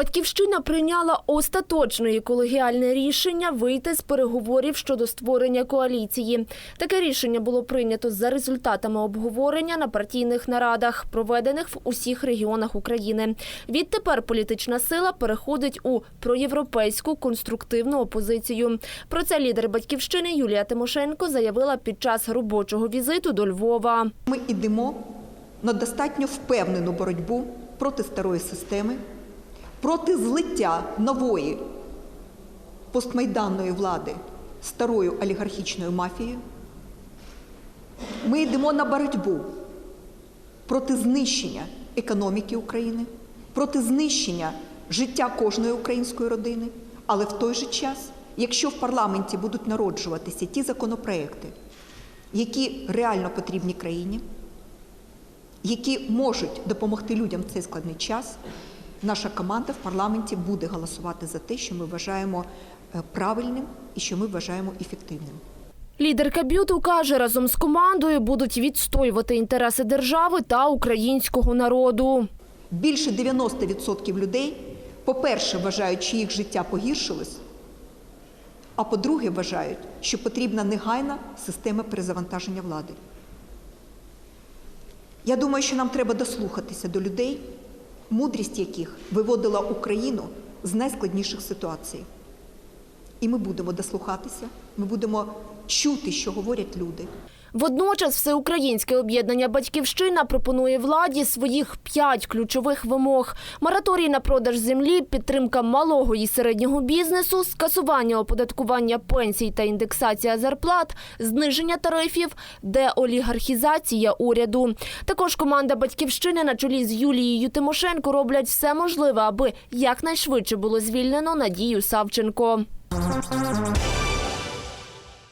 Батьківщина прийняла остаточне і колегіальне рішення вийти з переговорів щодо створення коаліції. Таке рішення було прийнято за результатами обговорення на партійних нарадах, проведених в усіх регіонах України. Відтепер політична сила переходить у проєвропейську конструктивну опозицію. Про це лідер батьківщини Юлія Тимошенко заявила під час робочого візиту до Львова. Ми йдемо на достатньо впевнену боротьбу проти старої системи, проти злиття нової постмайданної влади старою олігархічною мафією. Ми йдемо на боротьбу проти знищення економіки України, проти знищення життя кожної української родини. Але в той же час, якщо в парламенті будуть народжуватися ті законопроекти, які реально потрібні країні, які можуть допомогти людям в цей складний час, наша команда в парламенті буде голосувати за те, що ми вважаємо е, правильним і що ми вважаємо ефективним. Лідерка б'юту каже, разом з командою будуть відстоювати інтереси держави та українського народу. Більше 90% людей, по-перше, вважають, що їх життя погіршилось, а по-друге, вважають, що потрібна негайна система перезавантаження влади. Я думаю, що нам треба дослухатися до людей, мудрість яких виводила Україну з найскладніших ситуацій. І ми будемо дослухатися, ми будемо чути, що говорять люди. Водночас всеукраїнське об'єднання Батьківщина пропонує владі своїх п'ять ключових вимог: мораторій на продаж землі, підтримка малого і середнього бізнесу, скасування оподаткування пенсій та індексація зарплат, зниження тарифів, деолігархізація уряду. Також команда Батьківщини на чолі з Юлією Тимошенко роблять все можливе, аби якнайшвидше було звільнено Надію Савченко.